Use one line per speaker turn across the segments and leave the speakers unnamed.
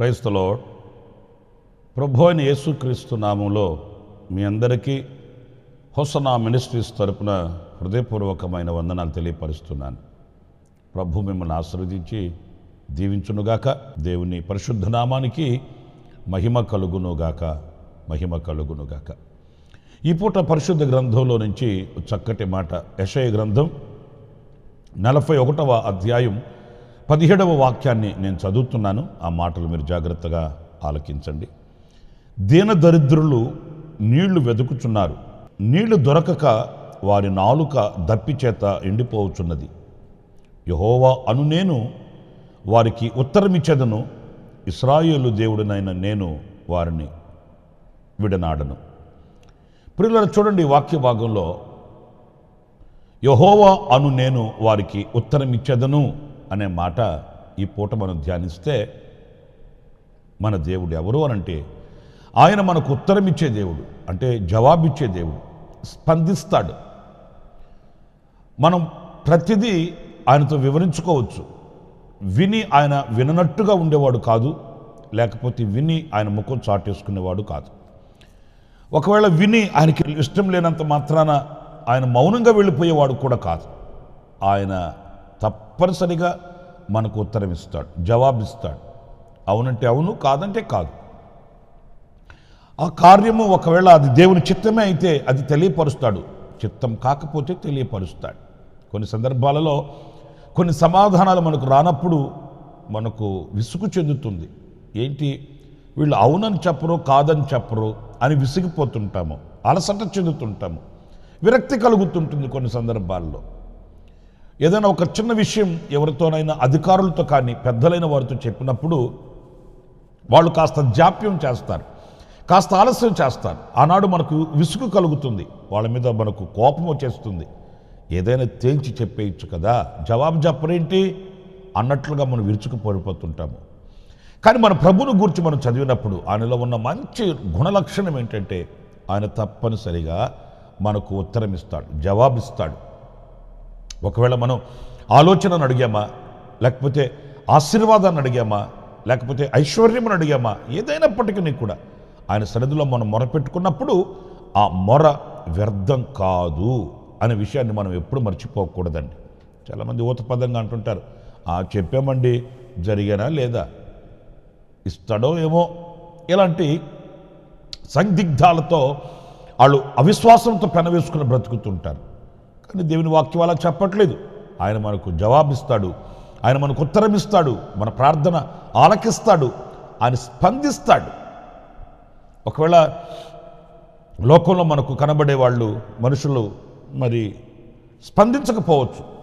క్రైస్తలో ప్రభు అయిన యేసుక్రీస్తు నామంలో మీ అందరికీ హొసనా మినిస్ట్రీస్ తరపున హృదయపూర్వకమైన వందనాలు తెలియపరుస్తున్నాను. ప్రభు మిమ్మల్ని ఆశీర్వదించి దీవించునుగాక. దేవుని పరిశుద్ధ నామానికి మహిమ కలుగునుగాక మహిమ కలుగునుగాక. ఈ పూట పరిశుద్ధ గ్రంథంలో నుంచి చక్కటి మాట యశయ గ్రంథం నలభై ఒకటవ అధ్యాయం పదిహేడవ వాక్యాన్ని నేను చదువుతున్నాను. ఆ మాటలు మీరు జాగ్రత్తగా ఆలకించండి. దీన దరిద్రులు నీళ్ళు వెతుకుచున్నారు నీళ్ళు దొరకక వారి నాలుక దప్పి చేత ఎండిపోవచున్నది యహోవా అను నేను వారికి ఉత్తరమిచ్చేదను. ఇస్రాయేలు దేవుడినైన నేను వారిని విడనాడను. ప్రియులను చూడండి వాక్య భాగంలో యహోవా అను నేను వారికి ఉత్తరమిచ్చేదను. అనే మాట ఈ పూట మనం ధ్యానిస్తే మన దేవుడు ఎవరు అనంటే ఆయన మనకు ఉత్తరం ఇచ్చే దేవుడు అంటే జవాబిచ్చే దేవుడు స్పందిస్తాడు. మనం ప్రతిదీ ఆయనతో వివరించుకోవచ్చు. విని ఆయన విననట్టుగా ఉండేవాడు కాదు లేకపోతే విని ఆయన ముఖం చాటేసుకునేవాడు కాదు. ఒకవేళ విని ఆయనకి ఇష్టం లేనంత మాత్రాన ఆయన మౌనంగా వెళ్ళిపోయేవాడు కూడా కాదు. ఆయన తప్పనిసరిగా మనకు ఉత్తరం ఇస్తాడు జవాబిస్తాడు. అవునంటే అవును కాదంటే కాదు. ఆ కార్యము ఒకవేళ అది దేవుని చిత్తమే అయితే అది తెలియపరుస్తాడు. చిత్తం కాకపోతే తెలియపరుస్తాడు. కొన్ని సందర్భాలలో కొన్ని సమాధానాలు మనకు రానప్పుడు మనకు విసుగు చెందుతుంది. ఏంటి? వీళ్ళు అవునని చెప్పరు కాదని చెప్పరు అని విసిగిపోతుంటాము. అలసట చెందుతుంటాము. విరక్తి కలుగుతుంటుంది కొన్ని సందర్భాల్లో. ఏదైనా ఒక చిన్న విషయం ఎవరితోనైనా అధికారులతో కానీ పెద్దలైన వారితో చెప్పినప్పుడు వాళ్ళు కాస్త జాప్యం చేస్తారు కాస్త ఆలస్యం చేస్తారు. ఆనాడు మనకు విసుగు కలుగుతుంది. వాళ్ళ మీద మనకు కోపం వచ్చేస్తుంది. ఏదైనా తేల్చి చెప్పేయచ్చు కదా. జవాబు చెప్పరేంటి? అన్నట్లుగా మనం విరుచుకుపడిపోతుంటాము కానీ మన ప్రభుని గురించి మనం చదివినప్పుడు ఆయనలో ఉన్న మంచి గుణలక్షణం ఏంటంటే ఆయన తప్పనిసరిగా మనకు ఉత్తరం ఇస్తాడు జవాబిస్తాడు ఒకవేళ మనం ఆలోచనను అడిగామా? లేకపోతే ఆశీర్వాదాన్ని అడిగామా? లేకపోతే ఐశ్వర్యమును అడిగామా? ఏదైనప్పటికీ కూడా ఆయన సన్నిధిలో మనం మొరపెట్టుకున్నప్పుడు ఆ మొర వ్యర్థం కాదు అనే విషయాన్ని మనం ఎప్పుడు మర్చిపోకూడదండి. చాలామంది ఊతపదంగా అంటుంటారు ఆ చెప్పామండి జరిగానా లేదా? ఇస్తాడో ఏమో? ఇలాంటి సందిగ్ధాలతో వాళ్ళు అవిశ్వాసంతో పెనవేసుకుని బ్రతుకుతుంటారు. కానీ దేవుని వాక్యం అలా చెప్పట్లేదు. ఆయన మనకు జవాబిస్తాడు. ఆయన మనకు ఉత్తరం ఇస్తాడు మన ప్రార్థన ఆలకిస్తాడు. ఆయన స్పందిస్తాడు. ఒకవేళ లోకంలో మనకు కనబడే వాళ్ళు మనుషులు మరి స్పందించకపోవచ్చు.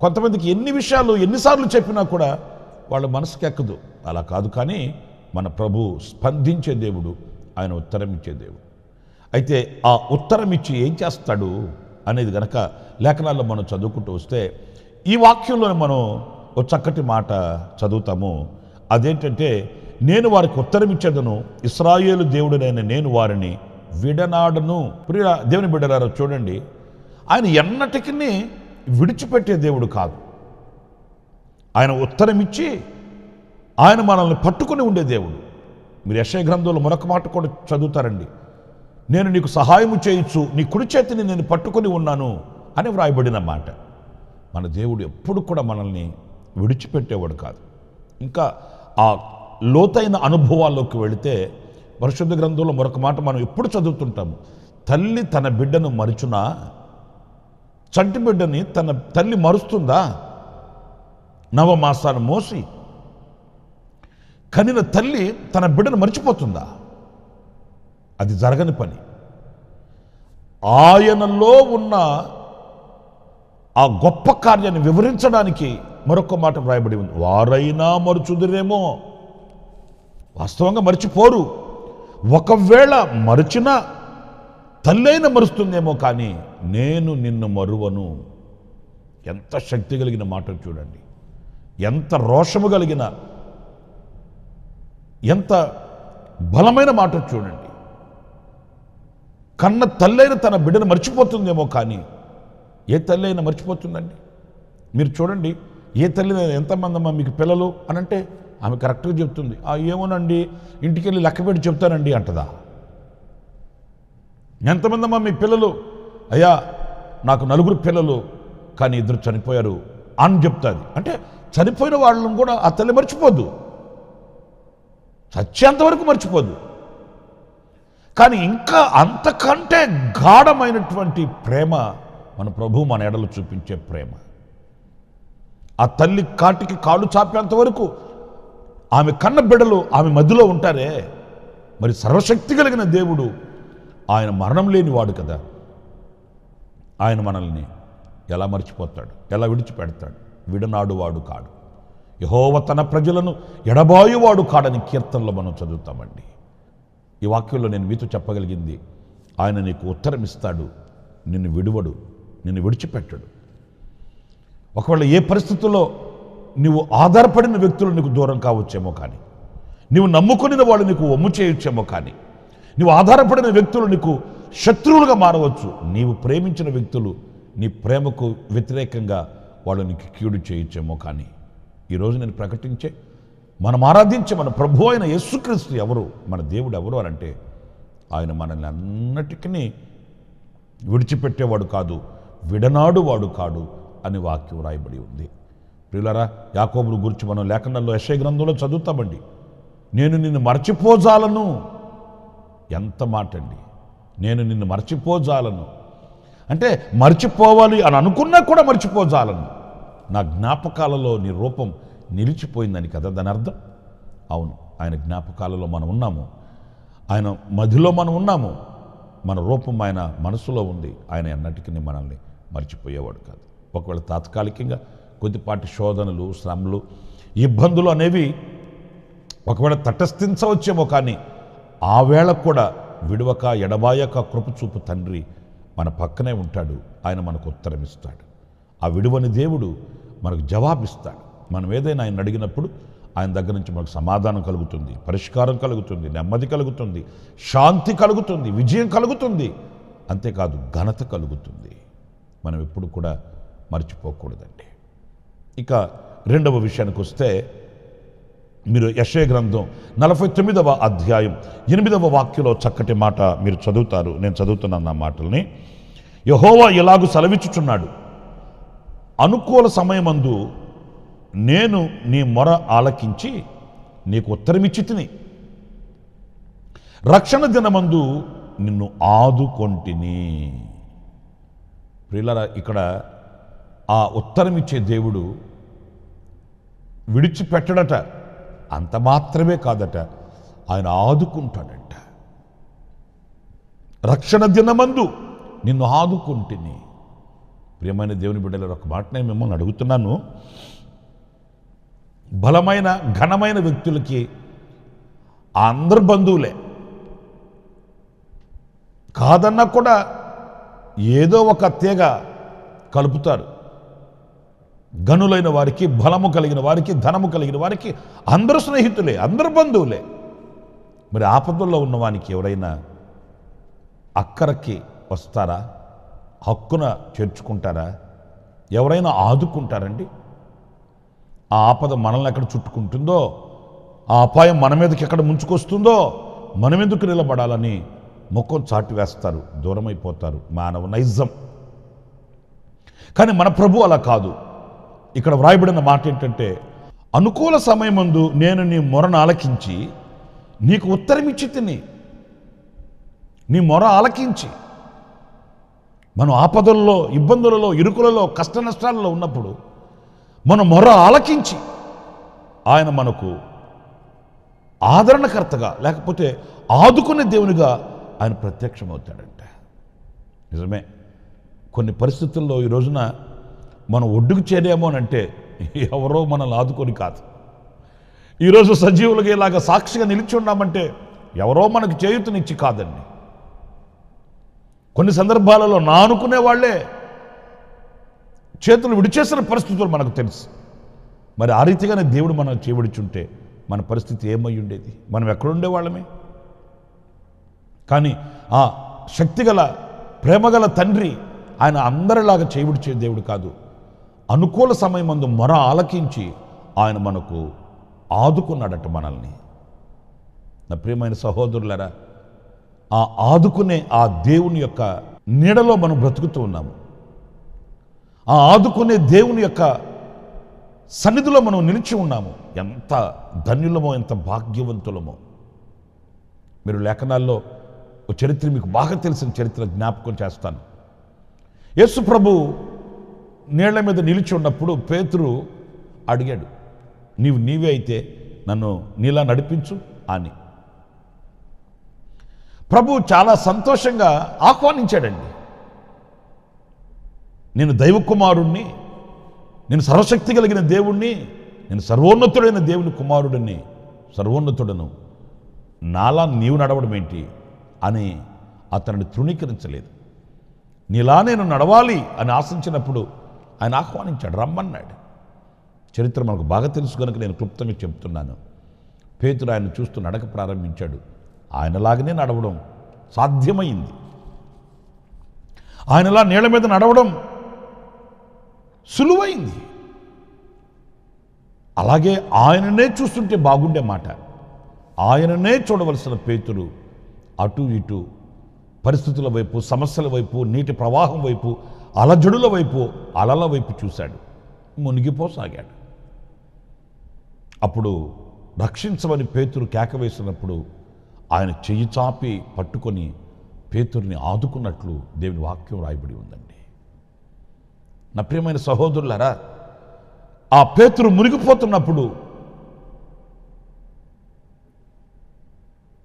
కొంతమందికి ఎన్ని విషయాలు ఎన్నిసార్లు చెప్పినా కూడా వాళ్ళ మనసుకి ఎక్కదు. అలా కాదు కానీ మన ప్రభు స్పందించే దేవుడు ఆయన ఉత్తరం ఇచ్చే దేవుడు. అయితే ఆ ఉత్తరం ఇచ్చి ఏం చేస్తాడు? అనేది గనక లేఖనాల్లో మనం చదువుకుంటూ వస్తే ఈ వాక్యంలో మనం ఒక చక్కటి మాట చదువుతాము. అదేంటంటే నేను వారికి ఉత్తరం ఇచ్చేదను ఇస్రాయేలు దేవుడినైన నేను వారిని విడనాడను. ప్రియ దేవుని బిడ్డలారా చూడండి. ఆయన ఎన్నటికీ విడిచిపెట్టే దేవుడు కాదు. ఆయన ఉత్తరం ఇచ్చి ఆయన మనల్ని పట్టుకుని ఉండే దేవుడు. మీరు యశయ గ్రంథంలో మరొక మాట కూడా చదువుతారండి. నేను నీకు సహాయము చేయొచ్చు నీ కుడి చేతిని నేను పట్టుకొని ఉన్నాను అని వ్రాయబడిన మాట. మన దేవుడు ఎప్పుడు కూడా మనల్ని విడిచిపెట్టేవాడు కాదు. ఇంకా ఆ లోతైన అనుభవాల్లోకి వెళితే పరిశుద్ధ గ్రంథంలో మరొక మాట మనం ఎప్పుడు చదువుతుంటాము. తల్లి తన బిడ్డను మరుచునా? చంటి బిడ్డని తన తల్లి మరుస్తుందా? నవమాసాన్ని మోసి కనిన తల్లి తన బిడ్డను మర్చిపోతుందా? అది జరగని పని. ఆయనలో ఉన్న ఆ గొప్ప కార్యాన్ని వివరించడానికి మరొక మాట వ్రాయబడి ఉంది. వారైనా మరుచుదురేమో. వాస్తవంగా మర్చిపోరు. ఒకవేళ మరచినా తల్లైన మరుస్తుందేమో కానీ నేను నిన్ను మరువను. ఎంత శక్తి కలిగిన మాట చూడండి. ఎంత రోషము కలిగిన ఎంత బలమైన మాట చూడండి. కన్న తల్లైన తన బిడ్డను మర్చిపోతుందేమో కానీ ఏ తల్లి అయినా మర్చిపోతుందండి. మీరు చూడండి ఏ తల్లి ఎంతమందమ్మా మీకు పిల్లలు అని అంటే ఆమె కరెక్ట్గా చెప్తుంది. ఆ ఏమోనండి ఇంటికి వెళ్ళి లెక్క పెట్టి చెప్తానండి అంటదా? ఎంతమందమ్మా మీ పిల్లలు? అయ్యా నాకు నలుగురు పిల్లలు కానీ ఇద్దరు చనిపోయారు అని చెప్తుంది. అంటే చనిపోయిన వాళ్ళను కూడా ఆ తల్లి మర్చిపోదు చచ్చేంతవరకు మర్చిపోదు. కానీ ఇంకా అంతకంటే గాఢమైనటువంటి ప్రేమ మన ప్రభు మన ఎడలు చూపించే ప్రేమ. ఆ తల్లి కాటికి కాళ్ళు చాపేంత వరకు ఆమె కన్న బిడ్డలు ఆమె మధ్యలో ఉంటారే. మరి సర్వశక్తి కలిగిన దేవుడు ఆయన మరణం లేని వాడు కదా. ఆయన మనల్ని ఎలా మర్చిపోతాడు? ఎలా విడిచిపెడతాడు? విడనాడు వాడు కాడు. యహోవ తన ప్రజలను ఎడబాయువాడు కాడని కీర్తనలో మనం చదువుతామండి. ఈ వాక్యంలో నేను మీతో చెప్పగలిగింది. ఆయన నీకు ఉత్తరం ఇస్తాడు. నిన్ను విడువడు. నిన్ను విడిచిపెట్టడు. ఒకవేళ ఏ పరిస్థితుల్లో నువ్వు ఆధారపడిన వ్యక్తులు నీకు దూరం కావచ్చేమో కానీ నువ్వు నమ్ముకుని వాళ్ళు నీకు ఒమ్ము చేయొచ్చేమో కానీ నువ్వు ఆధారపడిన వ్యక్తులు నీకు శత్రువులుగా మారవచ్చు. నీవు ప్రేమించిన వ్యక్తులు నీ ప్రేమకు వ్యతిరేకంగా వాళ్ళు నీకు కీడు చేయొచ్చేమో కానీ ఈరోజు నేను ప్రకటించే మనం ఆరాధించే మన ప్రభు అయిన యేసుక్రీస్తు ఎవరు? మన దేవుడు ఎవరు అని అంటే ఆయన మనల్ని అన్నిటికీ విడిచిపెట్టేవాడు కాదు విడనాడు వాడు కాడు అని వాక్యం రాయబడి ఉంది. ప్రియులరా యాకోబును గురించి మనం లేఖనాల్లో యశయ గ్రంథంలో చదువుతామండి. నేను నిన్ను మర్చిపోజాలను. ఎంత మాట అండి. నేను నిన్ను మర్చిపోజాలను. అంటే మర్చిపోవాలి అని అనుకున్నా కూడా మర్చిపోజాలను. నా జ్ఞాపకాలలో నీ రూపం నిలిచిపోయిందని కదా దాని అర్థం? అవును. ఆయన జ్ఞాపకాలలో మనం ఉన్నాము. ఆయన మధ్యలో మనం ఉన్నాము. మన రూపం ఆయన మనసులో ఉంది. ఆయన ఎన్నటికీ మనల్ని మర్చిపోయేవాడు కాదు. ఒకవేళ తాత్కాలికంగా కొద్దిపాటి శోధనలు శ్రమలు ఇబ్బందులు అనేవి ఒకవేళ తటస్థించవచ్చేమో కానీ ఆ వేళ కూడా విడవక ఎడబాయక కృపచూపు తండ్రి మన పక్కనే ఉంటాడు. ఆయన మనకు ఉత్తరమిస్తాడు. ఆ విడువని దేవుడు మనకు జవాబిస్తాడు. మనం ఏదైనా ఆయన అడిగినప్పుడు ఆయన దగ్గర నుంచి మనకు సమాధానం కలుగుతుంది పరిష్కారం కలుగుతుంది నెమ్మది కలుగుతుంది శాంతి కలుగుతుంది విజయం కలుగుతుంది. అంతేకాదు ఘనత కలుగుతుంది. మనం ఎప్పుడు కూడా మర్చిపోకూడదండి. ఇక రెండవ విషయానికి వస్తే మీరు యశయ గ్రంథం నలభై తొమ్మిదవ అధ్యాయం ఎనిమిదవ వాక్యలో చక్కటి మాట మీరు చదువుతారు. నేను చదువుతున్నాను నా మాటల్ని. యహోవా ఎలాగూ సెలవిచ్చుచున్నాడు. అనుకూల సమయమందు నేను నీ మొర ఆలకించి నీకు ఉత్తరమిచ్చి తిని రక్షణ దినమందు నిన్ను ఆదుకొంటిని. ప్రియులరా ఇక్కడ ఆ ఉత్తరమిచ్చే దేవుడు విడిచిపెట్టడట అంత మాత్రమే కాదట ఆయన ఆదుకుంటాడట. రక్షణ దినమందు నిన్ను ఆదుకుంటుని. ప్రియమైన దేవుని బిడ్డలు ఒక మాట నేను మిమ్మల్ని అడుగుతున్నాను. బలమైన ఘనమైన వ్యక్తులకి అందరు బంధువులే. కాదన్నా కూడా ఏదో ఒక తీగ కలుపుతారు గనులైన వారికి బలము కలిగిన వారికి ధనము కలిగిన వారికి అందరూ స్నేహితులే అందరు బంధువులే. మరి ఆపదల్లో ఉన్నవానికి ఎవరైనా అక్కరకి వస్తారా? హక్కున చేర్చుకుంటారా? ఎవరైనా ఆదుకుంటారండి? ఆ ఆపద మనల్ని ఎక్కడ చుట్టుకుంటుందో ఆ అపాయం మన మీదకి ఎక్కడ ముంచుకొస్తుందో మనం ఎందుకు నిలబడాలని ముఖం చాటి వేస్తారు దూరమైపోతారు. మానవ నైజం. కానీ మన ప్రభు అలా కాదు. ఇక్కడ వ్రాయబడిన మాట ఏంటంటే అనుకూల సమయమందు నేను నీ మొరను ఆలకించి నీకు ఉత్తరమిచ్చి తిని నీ మొర ఆలకించి మనం ఆపదల్లో ఇబ్బందులలో ఇరుకులలో కష్ట నష్టాలలో ఉన్నప్పుడు మన మొర ఆలకించి ఆయన మనకు ఆదరణకర్తగా లేకపోతే ఆదుకునే దేవునిగా ఆయన ప్రత్యక్షమవుతాడంట. నిజమే. కొన్ని పరిస్థితుల్లో ఈ రోజున మనం ఒడ్డుకు చేరామో అంటే ఎవరో మనల్ని ఆదుకొని కాదు. ఈరోజు సజీవులుగా ఇలాగ సాక్షిగా నిలిచి ఉన్నామంటే ఎవరో మనకు చేయుతనిచ్చి కాదండి. కొన్ని సందర్భాలలో నా అనుకునే వాళ్ళే చేతులు విడిచేసిన పరిస్థితులు మనకు తెలుసు. మరి ఆ రీతిగానే దేవుడు మనం చేవిడిచుంటే మన పరిస్థితి ఏమై ఉండేది? మనం ఎక్కడుండే వాళ్ళమే కానీ ఆ శక్తిగల ప్రేమగల తండ్రి ఆయన అందరిలాగా చేయబడిచే దేవుడు కాదు. అనుకూల సమయం అందు మొర ఆలకించి ఆయన మనకు ఆదుకున్నాడట మనల్ని. నా ప్రియమైన సహోదరులరా ఆ ఆదుకునే ఆ దేవుని యొక్క నీడలో మనం బ్రతుకుతూ ఉన్నాము. ఆ ఆదుకునే దేవుని యొక్క సన్నిధిలో మనం నిలిచి ఉన్నాము. ఎంత ధన్యులమో ఎంత భాగ్యవంతులమో. మీరు లేఖనాల్లో ఒక చరిత్ర మీకు బాగా తెలిసిన చరిత్ర జ్ఞాపకం చేస్తాను. యేసు ప్రభు నీళ్ళ మీద నిలిచి ఉన్నప్పుడు పేతురు అడిగాడు నీవు నీవే అయితే నన్ను నీలా నడిపించు అని. ప్రభు చాలా సంతోషంగా ఆహ్వానించాడండి. నేను దైవకుమారుణ్ణి నేను సర్వశక్తి కలిగిన దేవుణ్ణి నేను సర్వోన్నతుడైన దేవుని కుమారుడిని సర్వోన్నతుడను. నాలా నీవు నడవడం ఏంటి? అని అతనిని తృణీకరించలేదు. నీలా నేను నడవాలి అని ఆశించినప్పుడు ఆయన ఆహ్వానించాడు రమ్మన్నాడు. చరిత్ర మనకు బాగా తెలుసు కనుక నేను క్లుప్తంగా చెప్తున్నాను. పేతుడు ఆయన చూస్తూ నడక ప్రారంభించాడు. ఆయనలాగనే నడవడం సాధ్యమైంది. ఆయనలా నీళ్ళ మీద నడవడం సులువైంది. అలాగే ఆయననే చూస్తుంటే బాగుండే మాట. ఆయననే చూడవలసిన పేతురు అటు ఇటు పరిస్థితుల వైపు సమస్యల వైపు నీటి ప్రవాహం వైపు అలజడుల వైపు అలల వైపు చూశాడు. మునిగిపోసాగాడు. అప్పుడు రక్షించమని పేతురు కేక వేసినప్పుడు ఆయన చెయ్యి చాపి పట్టుకొని పేతుర్ని ఆదుకున్నట్లు దేవుని వాక్యం రాయబడి ఉందండి. నా ప్రియమైన సహోదరులారా ఆ పేతురు మునిగిపోతున్నప్పుడు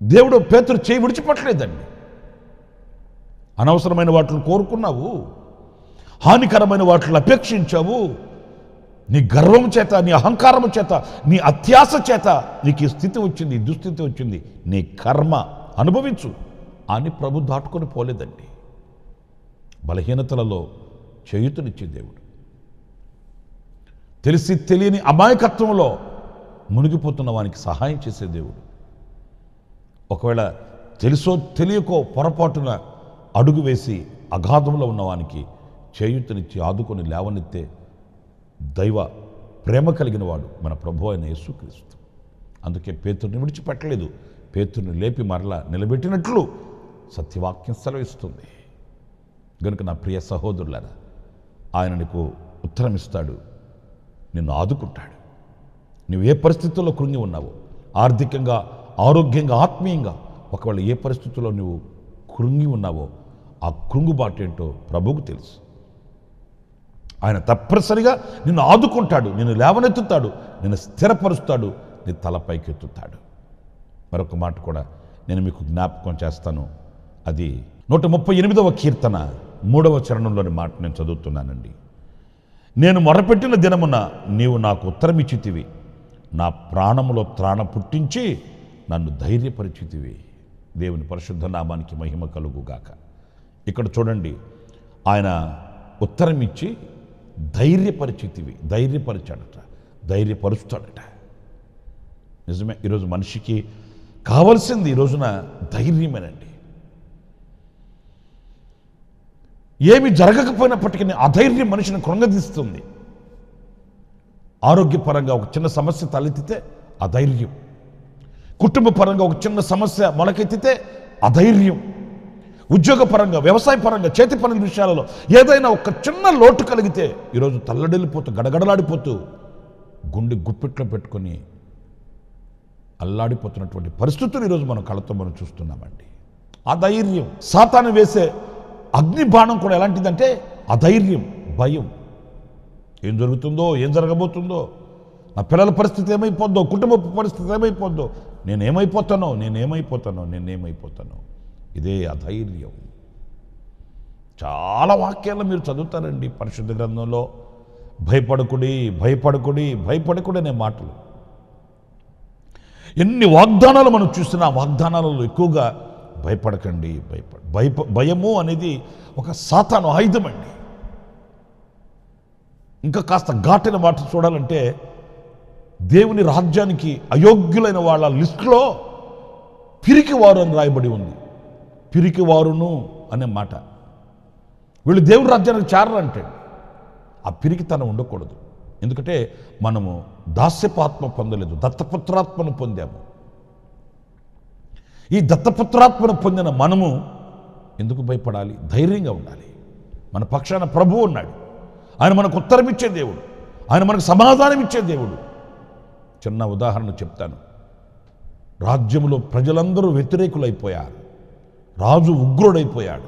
దేవుడు పేతురు చేయి విడిచిపెట్టలేదండి. అనవసరమైన వాటిని కోరుకున్నావు హానికరమైన వాటిని అపేక్షించావు నీ గర్వం చేత నీ అహంకారం చేత నీ అత్యాస చేత నీకు ఈ స్థితి వచ్చింది దుస్థితి వచ్చింది. నీ కర్మ అనుభవించు అని ప్రభు దాటుకొని పోలేదండి. బలహీనతలలో చేయుతనిచ్చే దేవుడు. తెలిసి తెలియని అమాయకత్వంలో మునిగిపోతున్న వానికి సహాయం చేసే దేవుడు. ఒకవేళ తెలుసో తెలియకో పొరపాటున అడుగు వేసి అగాధంలో ఉన్నవానికి చేయుతనిచ్చి ఆదుకొని లేవనెత్తే దైవ ప్రేమ కలిగిన వాడు మన ప్రభు అయిన యేసుక్రీస్తు. అందుకే పేతుర్ని విడిచిపెట్టలేదు. పేతుర్ని లేపి మరలా నిలబెట్టినట్లు సత్యవాక్యం సెలవిస్తుంది. గనుక నా ప్రియ సహోదరులారా ఆయన నీకు ఉత్తరం ఇస్తాడు నిన్ను ఆదుకుంటాడు. నువ్వు ఏ పరిస్థితుల్లో కృంగి ఉన్నావో ఆర్థికంగా ఆరోగ్యంగా ఆత్మీయంగా ఒకవేళ ఏ పరిస్థితుల్లో నువ్వు కృంగి ఉన్నావో ఆ కృంగుబాటు ఏంటో ప్రభువుకు తెలుసు. ఆయన తప్పనిసరిగా నిన్ను ఆదుకుంటాడు నిన్ను లేవనెత్తుతాడు నిన్ను స్థిరపరుస్తాడు నీ తలపైకి ఎత్తుతాడు. మరొక మాట కూడా నేను మీకు జ్ఞాపకం చేస్తాను. అది నూట ముప్పై ఎనిమిదవ కీర్తన. మూడవ చరణంలోని మాట నేను చదువుతున్నానండి. నేను మొరపెట్టిన దినమున నీవు నాకు ఉత్తరమిచ్చితివి. నా ప్రాణములో త్రాణ పుట్టించి నన్ను ధైర్యపరిచితివి. దేవుని పరిశుద్ధ నామానికి మహిమ కలుగుగాక. ఇక్కడ చూడండి ఆయన ఉత్తరం ఇచ్చి ధైర్యపరిచితివి. ధైర్యపరిచాడట. ధైర్యపరుస్తాడట. నిజమే ఈరోజు మనిషికి కావలసింది ఈ రోజున ధైర్యమేనండి. ఏమి జరగకపోయినప్పటికీ అధైర్యం మనిషిని కృంగదీస్తుంది. ఆరోగ్యపరంగా ఒక చిన్న సమస్య తలెత్తితే అధైర్యం. కుటుంబ పరంగా ఒక చిన్న సమస్య మొలకెత్తితే అధైర్యం. ఉద్యోగపరంగా వ్యవసాయ పరంగా చేతి పనుల విషయాలలో ఏదైనా ఒక చిన్న లోటు కలిగితే ఈరోజు తల్లడిల్లిపోతూ గడగడలాడిపోతూ గుండె గుప్పిట్లో పెట్టుకొని అల్లాడిపోతున్నటువంటి పరిస్థితులు ఈరోజు మనం కళ్ళతో మనం చూస్తున్నామండి. అధైర్యం. సాతాను వేసే అగ్ని బాణం కూడా ఎలాంటిదంటే అధైర్యం భయం. ఏం జరుగుతుందో ఏం జరగబోతుందో నా పిల్లల పరిస్థితి ఏమైపోద్దో కుటుంబ పరిస్థితి ఏమైపోద్దో నేనేమైపోతానో నేనేమైపోతానో నేనేమైపోతానో. ఇదే అధైర్యం. చాలా వాక్యాలు మీరు చదువుతారండి పరిశుద్ధ గ్రంథంలో. భయపడకుడి భయపడకుడి భయపడకుడి అనే మాటలు. ఎన్ని వాగ్దానాలు మనం చూసినా వాగ్దానాలలో ఎక్కువగా భయపడకండి భయపడ భయప భయము అనేది ఒక సాతాను ఆయుధం అండి. ఇంకా కాస్త ఘాటైన మాట చూడాలంటే దేవుని రాజ్యానికి అయోగ్యులైన వాళ్ళ లిస్టులో పిరికివారు అని రాయబడి ఉంది. పిరికివారును అనే మాట. వీళ్ళు దేవుని రాజ్యానికి చేరరంటే ఆ పిరికితనం ఉండకూడదు. ఎందుకంటే మనము దాస్యపాత్మ పొందలేదు దత్తపుత్రాత్మను పొందాము. ఈ దత్తపుత్రాత్మను పొందిన మనము ఎందుకు భయపడాలి? ధైర్యంగా ఉండాలి. మన పక్షాన ప్రభువు ఉన్నాడు. ఆయన మనకు ఉత్తరం ఇచ్చే దేవుడు. ఆయన మనకు సమాధానం ఇచ్చే దేవుడు. చిన్న ఉదాహరణ చెప్తాను. రాజ్యంలో ప్రజలందరూ వ్యతిరేకులైపోయారు. రాజు ఉగ్రుడైపోయాడు.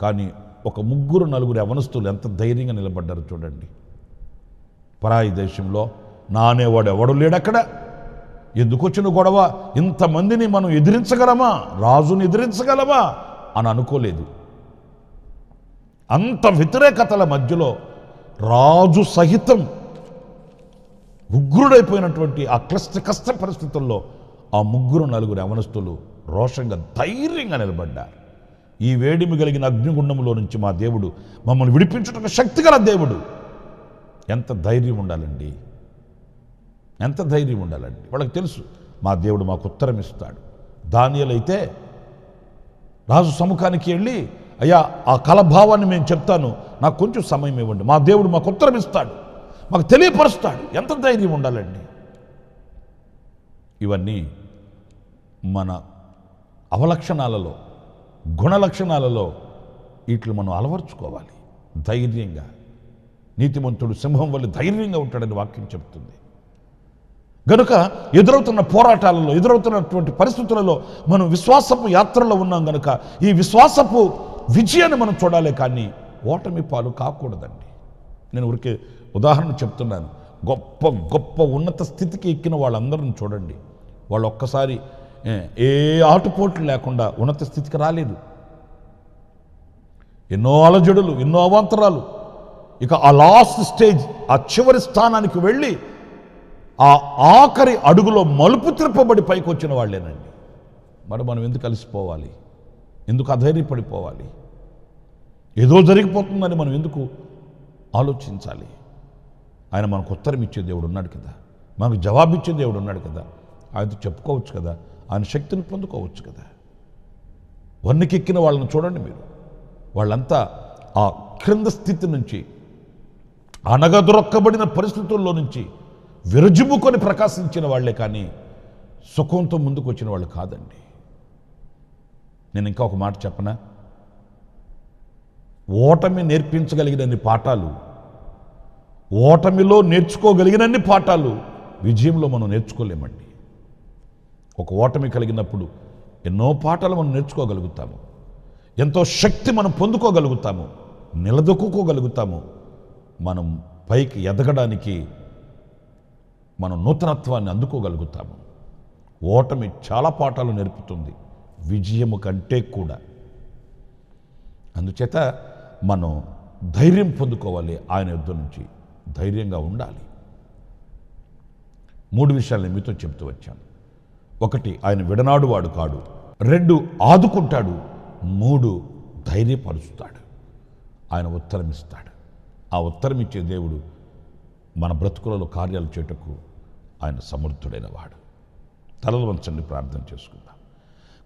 కానీ ఒక ముగ్గురు నలుగురు అవనస్తులు ఎంత ధైర్యంగా నిలబడ్డారు చూడండి. పరాయి దేశంలో నానేవాడు ఎవడు లేడక్కడ. ఎందుకు వచ్చిన గొడవ? ఇంతమందిని మనం ఎదిరించగలమా? రాజుని ఎదిరించగలమా? అని అనుకోలేదు. అంత వ్యతిరేకతల మధ్యలో రాజు సహితం ఉగ్రుడైపోయినటువంటి ఆ క్లిష్ట కష్ట పరిస్థితుల్లో ఆ ముగ్గురు నలుగురు అవనస్తులు రోషంగా ధైర్యంగా నిలబడ్డారు. ఈ వేడిమి కలిగిన అగ్నిగుండంలో నుంచి మా దేవుడు మమ్మల్ని విడిపించుటకు శక్తి గల దేవుడు. ఎంత ధైర్యం ఉండాలండి? ఎంత ధైర్యం ఉండాలండి? వాళ్ళకి తెలుసు మా దేవుడు మాకు ఉత్తరం ఇస్తాడు. దానియలైతే రాజు సముఖానికి వెళ్ళి అయ్యా ఆ కలభావాన్ని మేము చెప్తాను నాకు కొంచెం సమయం ఇవ్వండి మా దేవుడు మాకు ఉత్తరం ఇస్తాడు మాకు తెలియపరుస్తాడు. ఎంత ధైర్యం ఉండాలండి? ఇవన్నీ మన అవలక్షణాలలో గుణలక్షణాలలో వీటిని మనం అలవర్చుకోవాలి. ధైర్యంగా. నీతిమంతుడు సింహం వల్ల ధైర్యంగా ఉంటాడని వాక్యం చెప్తుంది. గనుక ఎదురవుతున్న పోరాటాలలో ఎదురవుతున్నటువంటి పరిస్థితులలో మనం విశ్వాసపు యాత్రలో ఉన్నాం గనుక ఈ విశ్వాసపు విజయాన్ని మనం చూడాలి కానీ ఓటమి పాలు కాకూడదండి. నేను ఊరికే ఉదాహరణ చెప్తున్నాను. గొప్ప గొప్ప ఉన్నత స్థితికి ఎక్కిన వాళ్ళందరిని చూడండి. వాళ్ళు ఒక్కసారి ఏ, ఆటుపోట్లు లేకుండా ఉన్నత స్థితికి రాలేదు. ఎన్నో అలజడులు ఎన్నో అవాంతరాలు. ఇక ఆ లాస్ట్ స్టేజ్ ఆ చివరి స్థానానికి వెళ్ళి ఆ ఆఖరి అడుగులో మలుపు తిరపబడి పైకి వచ్చిన వాళ్ళేనండి. మరి మనం ఎందుకు కలిసిపోవాలి? ఎందుకు అధైర్యపడిపోవాలి? ఏదో జరిగిపోతుందని మనం ఎందుకు ఆలోచించాలి? ఆయన మనకు ఉత్తరం ఇచ్చే దేవుడు ఉన్నాడు కదా. మనకు జవాబిచ్చే దేవుడు ఉన్నాడు కదా. ఆయనతో చెప్పుకోవచ్చు కదా. ఆయన శక్తిని పొందుకోవచ్చు కదా. వన్నెకెక్కిన వాళ్ళని చూడండి మీరు. వాళ్ళంతా ఆ క్రింద స్థితి నుంచి అనగదొరక్కబడిన పరిస్థితుల్లో నుంచి విరజుముకొని ప్రకాశించిన వాళ్ళే కానీ సుఖంతో ముందుకు వచ్చిన వాళ్ళు కాదండి. నేను ఇంకా ఒక మాట చెప్పనా? ఓటమి నేర్పించగలిగినన్ని పాఠాలు ఓటమిలో నేర్చుకోగలిగినన్ని పాఠాలు విజయంలో మనం నేర్చుకోలేమండి. ఒక ఓటమి కలిగినప్పుడు ఎన్నో పాఠాలు మనం నేర్చుకోగలుగుతాము. ఎంతో శక్తి మనం పొందుకోగలుగుతాము. నిలదొక్కుకోగలుగుతాము. మనం పైకి ఎదగడానికి మనం నూతనత్వాన్ని అందుకోగలుగుతాము. ఓటమి చాలా పాఠాలు నేర్పుతుంది విజయము కంటే కూడా. అందుచేత మనం ధైర్యం పొందుకోవాలి ఆయన యుద్ధం నుంచి ధైర్యంగా ఉండాలి. మూడు విషయాలు మీతో చెప్తూ వచ్చాను. ఒకటి ఆయన విడనాడువాడు కాడు. రెండు ఆదుకుంటాడు. మూడు ధైర్యపరుస్తాడు. ఆయన ఉత్తరం ఇస్తాడు ఆ ఉత్తరం ఇచ్చే దేవుడు మన బ్రతుకులలో కార్యాలు చేటకు ఆయన సమర్థుడైన వాడు తలలు వంచండి ప్రార్థన చేసుకుందాం.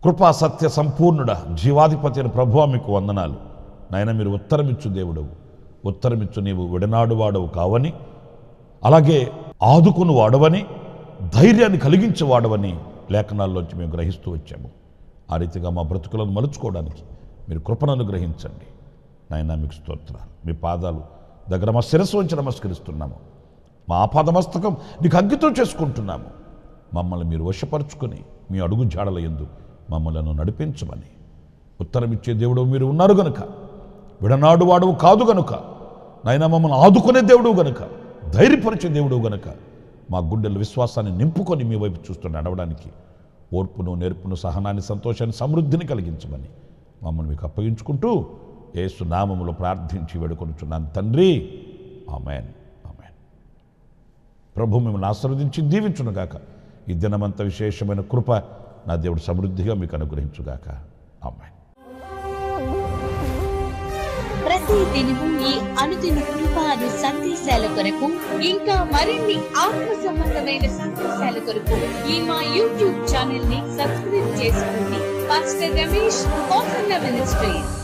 కృపా సత్య సంపూర్ణుడ జీవాధిపతి అని ప్రభువా మీకు వందనాలు. నాయన మీరు ఉత్తరమిచ్చు దేవుడవు. ఉత్తరమిచ్చు నీవు విడనాడు వాడవు కావని అలాగే ఆదుకుని వాడవని ధైర్యాన్ని కలిగించేవాడవని లేఖనాల్లోంచి మేము గ్రహిస్తూ వచ్చాము. ఆ రీతిగా మా బ్రతుకులను మలుచుకోవడానికి మీరు కృపను అనుగ్రహించండి. నాయన మీకు స్తోత్రాలు. మీ పాదాలు దగ్గర మా శిరస్సు ఉంచి నమస్కరిస్తున్నాము. మా నీకు అగ్గితో చేసుకుంటున్నాము. మమ్మల్ని మీరు వశపరుచుకొని మీ అడుగు జాడల ఎందు మమ్మలను నడిపించమని ఉత్తరమిచ్చే దేవుడు మీరు ఉన్నారు గనుక. విడనాడు వాడవు కాదు గనుక. నాయన మమ్మల్ని ఆదుకునే దేవుడు గనుక. ధైర్యపరిచే దేవుడు గనుక. మా గుండెల విశ్వాసాన్ని నింపుకొని మీ వైపు చూస్తూ నడవడానికి ఓర్పును నేర్పును సహనాన్ని సంతోషాన్ని సమృద్ధిని కలిగించమని మమ్మల్ని మీకు అప్పగించుకుంటూ ఏసునామములో ప్రార్థించి వేడుకొనుచున్నాను తండ్రి. ఆమెన్. ప్రభు మిమ్మల్ని ఆశీర్వదించి దీవించునుగాక. ఈ దినమంత విశేషమైన కృప నా దేవుడు సమృద్ధిగా మీకు అనుగ్రహించుగాక. అమ్మాయి
ప్రతి దినము ఈ అనుదిన కృప అను సందేశాల కొరకు ఇంకా మరిన్ని ఆత్మ సంబంధమైన సందేశాల కొరకు ఈ మా యూట్యూబ్ ఛానల్ని సబ్స్క్రైబ్ చేసుకోండి. Pastor Ramesh Kosanna ministries